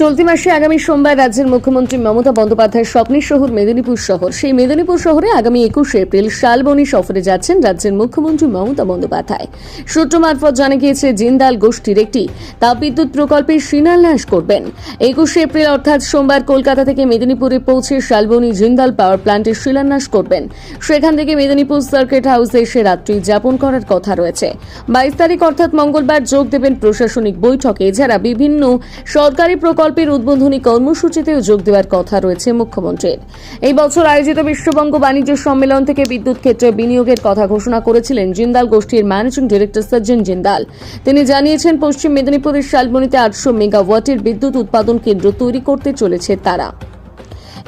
চলতি মাসে আগামী সোমবার রাজ্যের মুখ্যমন্ত্রী মমতা বন্দ্যোপাধ্যায়ের স্বপ্নের শহর মেদিনীপুর শহর। সেই মেদিনীপুর শহরে আগামী একুশে এপ্রিল শালবনী সফরে যাচ্ছেন রাজ্যের মুখ্যমন্ত্রী মমতা বন্দ্যোপাধ্যায়। সূত্র মারফত জানা গিয়েছে, জিন্দাল গোষ্ঠীর একটি তাপবিদ্যুৎ প্রকল্পের শিলান্যাস করবেন। একুশে এপ্রিল অর্থাৎ সোমবার কলকাতা থেকে মেদিনীপুরে পৌঁছে শালবনী জিন্দাল পাওয়ার প্ল্যান্টের শিলান্যাস করবেন। সেখান থেকে মেদিনীপুর সার্কিট হাউসে এসে রাত্রি যাপন করার কথা রয়েছে। বাইশ তারিখ অর্থাৎ মঙ্গলবার যোগ দেবেন প্রশাসনিক বৈঠকে, এছাড়া বিভিন্ন সরকারি প্রকল্পের উদ্বোধনী কর্মসূচিতেও যোগ দেওয়ার কথা রয়েছে মুখ্যমন্ত্রীর। এই বছর আয়োজিত বিশ্ববঙ্গ বাণিজ্য সম্মেলন থেকে বিদ্যুৎ ক্ষেত্রে বিনিয়োগের কথা ঘোষণা করেছিলেন জিন্দাল গোষ্ঠীর ম্যানেজিং ডিরেক্টর সজ্জন জিন্দাল। তিনি জানিয়েছেন, পশ্চিম মেদিনীপুরের শালবনিতে আটশো মেগাওয়াটের বিদ্যুৎ উৎপাদন কেন্দ্র তৈরি করতে চলেছে তারা।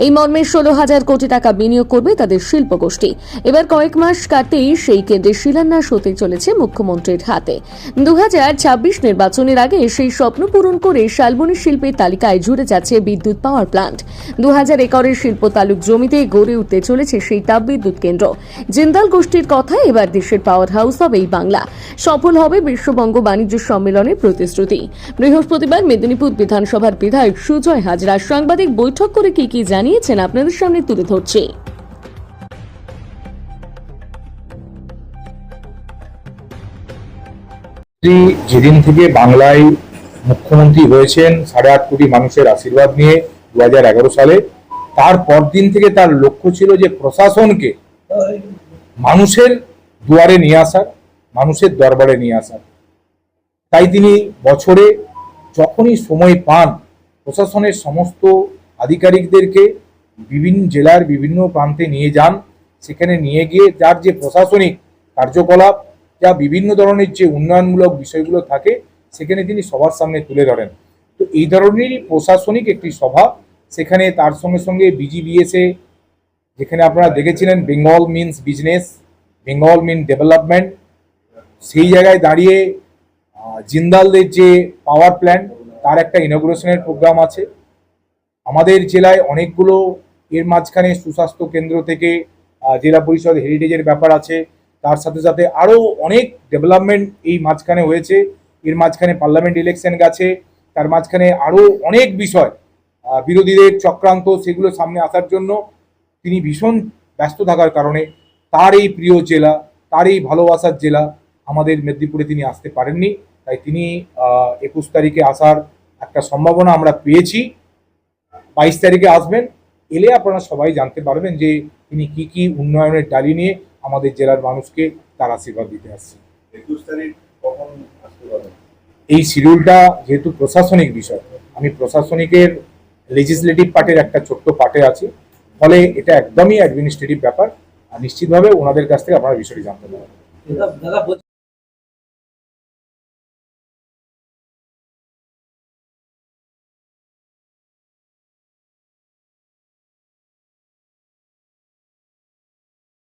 এই মর্মে ষোলো হাজার কোটি টাকা বিনিয়োগ করবে তাদের শিল্প গোষ্ঠী এবার কয়েক মাস কাটেই সেই কেন্দ্রের শিলান্যাস হতে চলেছে মুখ্যমন্ত্রীর হাতে। দু হাজার ছাব্বিশ নির্বাচনের আগে সেই স্বপ্ন পূরণ করে শালবনী শিল্পের তালিকায় জুড়ে যাচ্ছে বিদ্যুৎ পাওয়ার প্লান্ট। দু হাজার একরের শিল্প তালুক জমিতে গড়ে উঠতে চলেছে সেই তাপবিদ্যুৎ কেন্দ্র। জিন্দাল গোষ্ঠীর কথায় এবার দেশের পাওয়ার হাউস হবে এই বাংলা। সফল হবে বিশ্ববঙ্গ বাণিজ্য সম্মেলনের প্রতিশ্রুতি। বৃহস্পতিবার মেদিনীপুর বিধানসভার বিধায়ক সুজয় হাজরা সাংবাদিক বৈঠক করে কি কি জানিয়েছেন, আপনাদের সামনে তুলে ধরছে। যেদিন থেকে বাংলায় মুখ্যমন্ত্রী হয়েছেন, সাড়ে আট কোটি মানুষের আশীর্বাদ নিয়ে দু হাজার এগারো সালে, তার পরদিন থেকে তার লক্ষ্য ছিল যে প্রশাসনকে মানুষের দুয়ারে নিয়ে আসার, মানুষের দরবারে নিয়ে আসার। তাই তিনি বছরে যখনই সময় পান, প্রশাসনের সমস্ত আধিকারিকদেরকে বিভিন্ন জেলার বিভিন্ন প্রান্তে নিয়ে যান। সেখানে নিয়ে গিয়ে যার যে প্রশাসনিক কার্যকলাপ, যা বিভিন্ন ধরনের যে উন্নয়নমূলক বিষয়গুলো থাকে, সেখানে তিনি সবার সামনে তুলে ধরেন। তো এই ধরনেরই প্রশাসনিক একটি সভা, সেখানে তার সঙ্গে সঙ্গে বিজিবিএসএ যেখানে আপনারা দেখেছিলেন Bengal means business Bengal mean development সেই জায়গায় দাঁড়িয়ে জিন্দালদের যে পাওয়ার প্ল্যান্ট তার একটা ইনগ্রেশনের প্রোগ্রাম আছে। আমাদের জেলায় অনেকগুলো এর মাঝখানে সুস্বাস্থ্য কেন্দ্র থেকে জেলা পরিষদ হেরিটেজের ব্যাপার আছে। তার সাথে সাথে আরও অনেক ডেভেলপমেন্ট এই মাঝখানে হয়েছে। এর মাঝখানে পার্লামেন্ট ইলেকশন গেছে। তার মাঝখানে আরও অনেক বিষয় বিরোধীদের চক্রান্ত সেগুলো সামনে আসার জন্য তিনি ভীষণ ব্যস্ত থাকার কারণে তার এই প্রিয় জেলা, তার এই ভালোবাসার জেলা আমাদের মেদিনীপুরে তিনি আসতে পারেননি। তাই তিনি একুশ তারিখে আসার একটা সম্ভাবনা আমরা পেয়েছি। বাইশ তারিখে আসবেন এলে আপনারা সবাই জানতে পারবেন যে তিনি কি কি উন্নয়নের ডালি নিয়ে আমাদের জেলার মানুষকে তার আশীর্বাদ দিতে আসছে একুশ তারিখ কখন আসতে পারবেন? এই শিডিউলটা যেহেতু প্রশাসনিক বিষয় আমি প্রশাসনিকের লেজিসলেটিভ পার্টের একটা ছোট্ট পার্টে আছি ফলে এটা একদমই অ্যাডমিনিস্ট্রেটিভ ব্যাপার আর নিশ্চিতভাবে ওনাদের কাছ থেকে আপনারা বিষয়টি জানতে পারবেন।